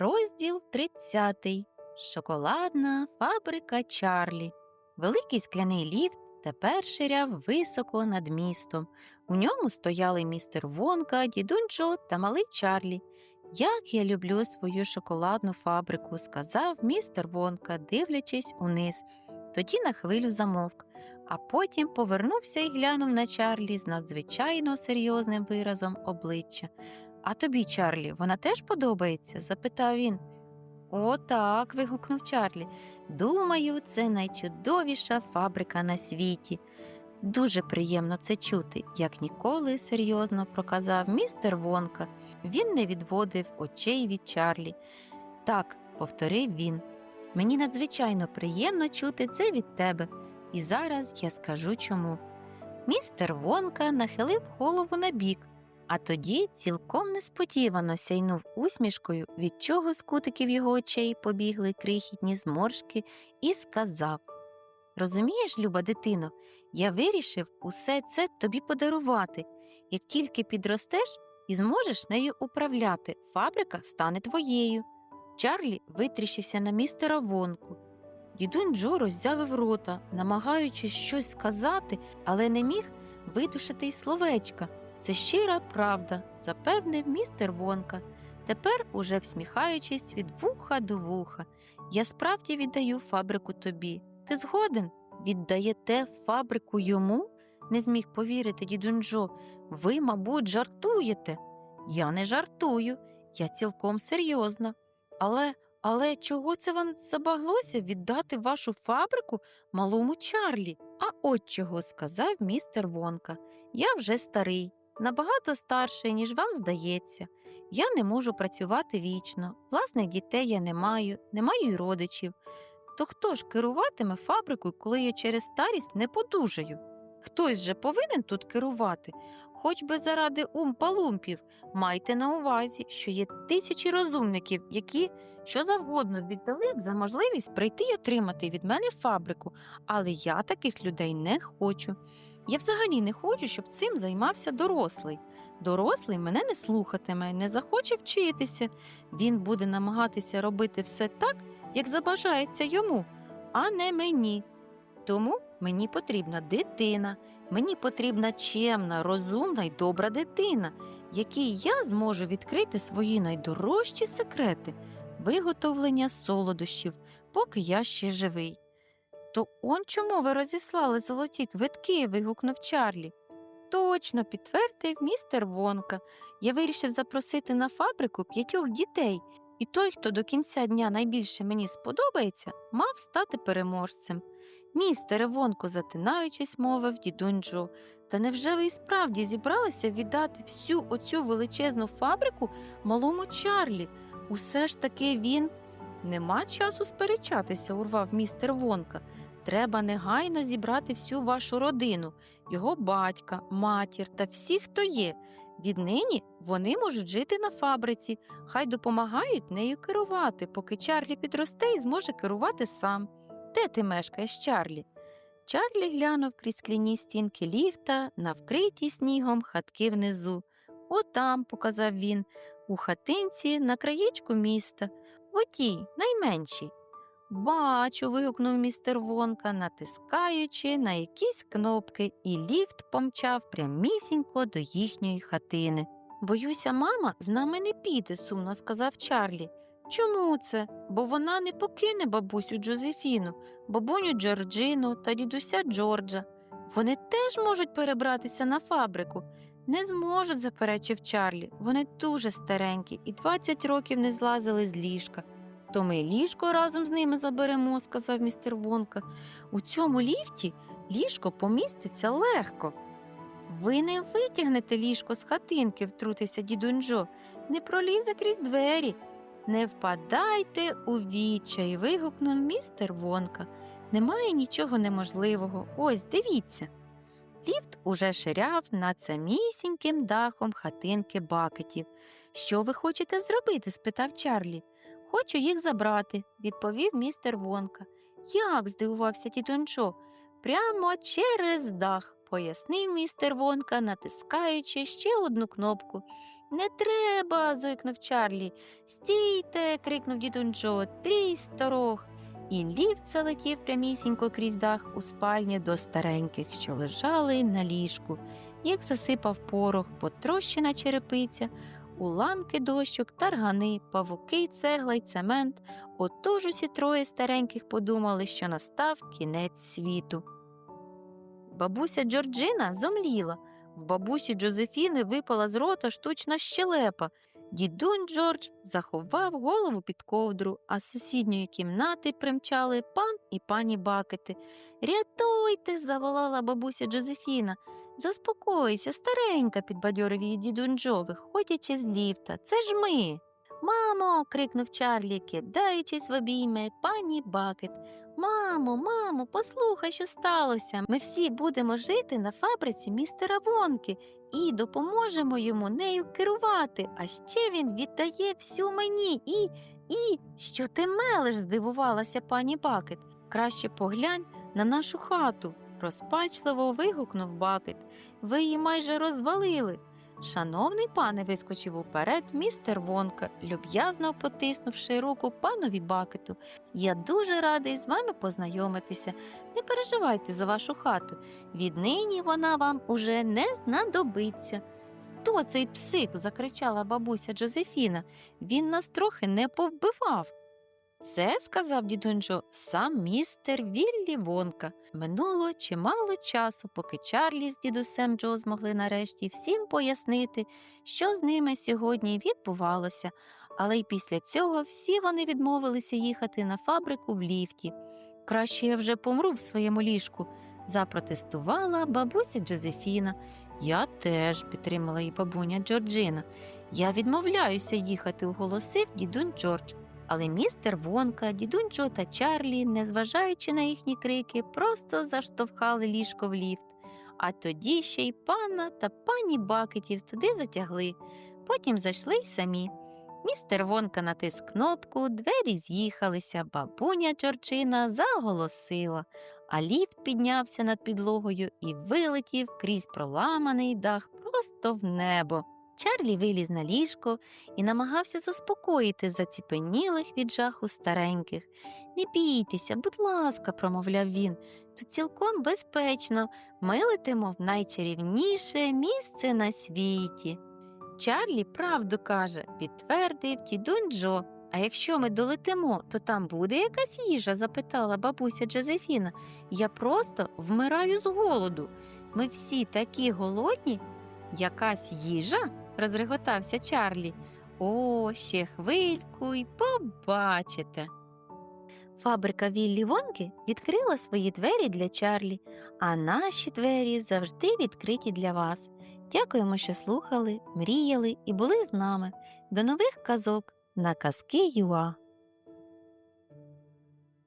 Розділ 30. Шоколадна фабрика Чарлі. Великий скляний ліфт тепер ширяв високо над містом. У ньому стояли містер Вонка, дідунь Джо та малий Чарлі. Як я люблю свою шоколадну фабрику, сказав містер Вонка, дивлячись униз. Тоді на хвилю замовк, а потім повернувся і глянув на Чарлі з надзвичайно серйозним виразом обличчя. А тобі, Чарлі, вона теж подобається? запитав він. О, так. вигукнув Чарлі. Думаю, це найчудовіша фабрика на світі. Дуже приємно це чути, як ніколи серйозно проказав містер Вонка. Він не відводив очей від Чарлі. Так, повторив він. Мені надзвичайно приємно чути це від тебе, і зараз я скажу чому. Містер Вонка нахилив голову на бік, а тоді цілком несподівано сяйнув усмішкою, від чого з кутиків його очей побігли крихітні зморшки, і сказав Розумієш, люба дитино, я вирішив усе це тобі подарувати. Як тільки підростеш і зможеш нею управляти, фабрика стане твоєю. Чарлі витріщився на містера Вонку. Дідунь Джо роззявив рота, намагаючись щось сказати, але не міг видушити й словечка. Це щира правда, запевнив містер Вонка. Тепер, уже всміхаючись від вуха до вуха, я справді віддаю фабрику тобі. Ти згоден? Віддаєте фабрику йому? не зміг повірити дідунь Ви, мабуть, жартуєте. Я не жартую, я цілком серйозна. Але, але чого це вам забаглося віддати вашу фабрику малому Чарлі? А от чого сказав містер Вонка. Я вже старий, набагато старший, ніж вам здається. Я не можу працювати вічно, власних дітей я не маю, не маю й родичів. То хто ж керуватиме фабрикою, коли я через старість не подужаю? Хтось же повинен тут керувати, хоч би заради умпалумпів. Майте на увазі, що є тисячі розумників, які що завгодно віддали б за можливість прийти й отримати від мене фабрику, але я таких людей не хочу. Я взагалі не хочу, щоб цим займався дорослий. Дорослий мене не слухатиме, не захоче вчитися. Він буде намагатися робити все так, як забажається йому, а не мені. Тому мені потрібна дитина, мені потрібна чемна, розумна й добра дитина, якій я зможу відкрити свої найдорожчі секрети, виготовлення солодощів, поки я ще живий. То он чому ви розіслали золоті квитки? вигукнув Чарлі. Точно підтвердив містер Вонка. Я вирішив запросити на фабрику п'ятьох дітей, і той, хто до кінця дня найбільше мені сподобається, мав стати переможцем. Містере Вонко, затинаючись, мовив дідунь та невже ви і справді зібралися віддати всю оцю величезну фабрику малому Чарлі? Усе ж таки він. Нема часу сперечатися, урвав містер Вонка. Треба негайно зібрати всю вашу родину, його батька, матір та всіх, хто є. Віднині вони можуть жити на фабриці, хай допомагають нею керувати, поки Чарлі підросте і зможе керувати сам. Де ти мешкаєш, Чарлі? Чарлі глянув крізь скляні стінки ліфта на вкриті снігом хатки внизу. Отам, показав він, у хатинці на краєчку міста, отій, найменшій. Бачу, вигукнув містер Вонка, натискаючи на якісь кнопки, і ліфт помчав прямісінько до їхньої хатини. Боюся, мама з нами не піде, сумно сказав Чарлі. Чому це? Бо вона не покине бабусю Джозефіну, бабуню Джорджину та дідуся Джорджа. Вони теж можуть перебратися на фабрику. Не зможуть, заперечив Чарлі. Вони дуже старенькі і 20 років не злазили з ліжка. То ми ліжко разом з ними заберемо, сказав містер Вонка. У цьому ліфті ліжко поміститься легко. Ви не витягнете ліжко з хатинки, втрутився дідунь не пролізе крізь двері. Не впадайте у відчай, вигукнув містер Вонка. Немає нічого неможливого. Ось дивіться. Ліфт уже ширяв над самісіньким дахом хатинки бакетів. Що ви хочете зробити? спитав Чарлі. Хочу їх забрати, відповів містер Вонка. Як? здивувався тітончо. Прямо через дах, пояснив містер Вонка, натискаючи ще одну кнопку. Не треба. зойкнув Чарлі. Стійте. крикнув дідун Джо. Трій сторох. І ліфт залетів прямісінько крізь дах у спальні до стареньких, що лежали на ліжку. Як засипав порох, потрощена черепиця, уламки дощок, таргани, павуки, цегла й цемент. Отож усі троє стареньких подумали, що настав кінець світу. Бабуся Джорджина зомліла. В бабусі Джозефіни випала з рота штучна щелепа. Дідунь Джордж заховав голову під ковдру, а з сусідньої кімнати примчали пан і пані Бакети. Рятуйте, заволала бабуся Джозефіна. Заспокойся, старенька, підбадьорив її дідунь Джо, виходячи з ліфта. Це ж ми. Мамо. крикнув Чарлі, кидаючись в обійми пані Бакет. Мамо, мамо, послухай, що сталося. Ми всі будемо жити на фабриці містера Вонки і допоможемо йому нею керувати. А ще він віддає всю мені і. І що ти мелеш? здивувалася пані Бакет. Краще поглянь на нашу хату. розпачливо вигукнув Бакет. Ви її майже розвалили. Шановний пане, вискочив уперед містер Вонка, люб'язно потиснувши руку панові Бакету. Я дуже радий з вами познайомитися. Не переживайте за вашу хату. Віднині вона вам уже не знадобиться. Хто цей псих? закричала бабуся Джозефіна. Він нас трохи не повбивав. Це, сказав дідунджо, сам містер Віллі Вонка. Минуло чимало часу, поки Чарлі з дідусем Джо змогли нарешті всім пояснити, що з ними сьогодні відбувалося, але й після цього всі вони відмовилися їхати на фабрику в ліфті. Краще я вже помру в своєму ліжку, запротестувала бабуся Джозефіна. Я теж підтримала її бабуня Джорджина. Я відмовляюся їхати, оголосив дідунь Джордж. Але містер Вонка, дідунь та Чарлі, незважаючи на їхні крики, просто заштовхали ліжко в ліфт. А тоді ще й пана та пані Бакетів туди затягли. Потім зайшли й самі. Містер Вонка натис кнопку, двері з'їхалися, бабуня Джорджина заголосила, а ліфт піднявся над підлогою і вилетів крізь проламаний дах просто в небо. Чарлі виліз на ліжко і намагався заспокоїти заціпенілих від жаху стареньких. Не бійтеся, будь ласка, промовляв він. Тут цілком безпечно. Ми летимо в найчарівніше місце на світі. Чарлі правду каже, підтвердив дідунь. А якщо ми долетимо, то там буде якась їжа? запитала бабуся Джозефіна. Я просто вмираю з голоду. Ми всі такі голодні. Якась їжа? Розреготався Чарлі. О, ще хвильку й побачите. Фабрика Віллі Вонки відкрила свої двері для Чарлі, а наші двері завжди відкриті для вас. Дякуємо, що слухали, мріяли і були з нами. До нових казок на казки ЮА.